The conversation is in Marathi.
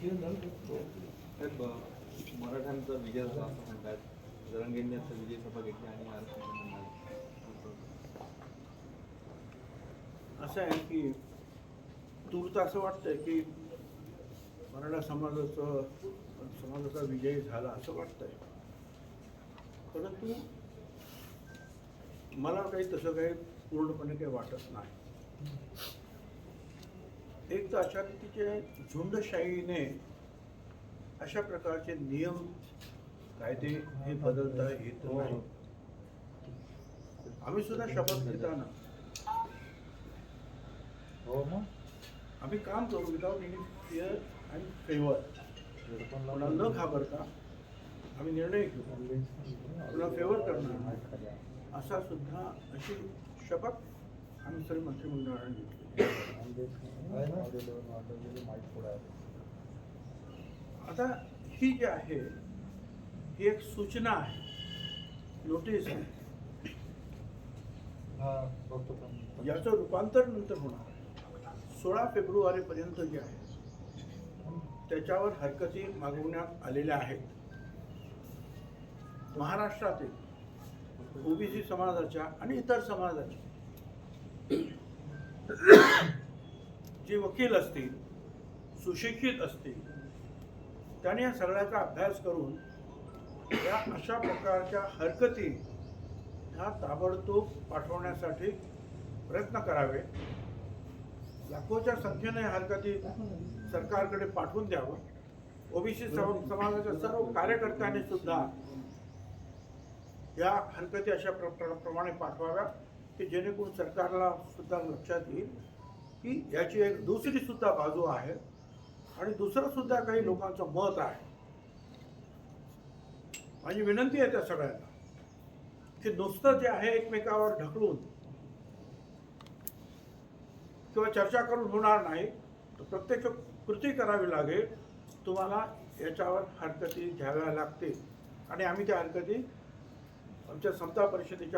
साहेब मराठ्यांचा विजय झाला असं म्हणतात. जरंगेंनी आता विजय सभा घेतली आणि आरक्षण असं आहे की तूर्त असं वाटतंय की मराठा समाजाचं समाजाचा विजय झाला असं वाटतंय. परंतु मला काही तसं काही पूर्णपणे काही वाटत नाही. तर अशा रीतीचे झुंडशाहीने अशा प्रकारचे नियम कायदे हे बदलता येत नाही. आम्ही सुद्धा शपथ घेताना. हो आम्ही काम करू without any fear and favour कोणाला न घाबरता आम्ही निर्णय घेऊ. कोणाला फेवर करणार नाही. असा सुद्धा अशी शपथ आम्ही सर्व मंत्रिमंडळाने घेतली आता ही जी आहे ही एक सूचना आहे नोटीस आहे याचं रूपांतर नंतर होणार सोळा फेब्रुवारीपर्यंत जे आहे त्याच्यावर हरकती मागवण्यात आलेल्या आहेत महाराष्ट्रातील ओबीसी समाजाच्या आणि इतर समाजाच्या जे वकील असतील सुशिक्षित असतील त्यांनी या सगळ्याचा अभ्यास करून या अशा प्रकारच्या हरकती ह्या ताबडतोब पाठवण्यासाठी प्रयत्न करावे. लाखोच्या संख्येने हरकती सरकारकडे पाठवून द्यावं. ओबीसी समाजाच्या सर्व कार्यकर्त्यांनी सुद्धा या हरकती अशा प्र- प्रमाणे पाठवाव्या की जेणेकरून सरकारला सुद्धा लक्षात येईल की याची एक दुसरी सुद्धा बाजू आहे आणि दुसरं सुद्धा काही लोकांचं मत आहे. माझी विनंती आहे त्या सगळ्यांना की नुसतं जे आहे एकमेकावर ढकलून किंवा चर्चा करून होणार नाही तर प्रत्यक्ष कृती करावी लागेल. तुम्हाला याच्यावर हरकती घ्याव्या लागतील. आणि आम्ही त्या हरकती आमच्या समता परिषदेच्या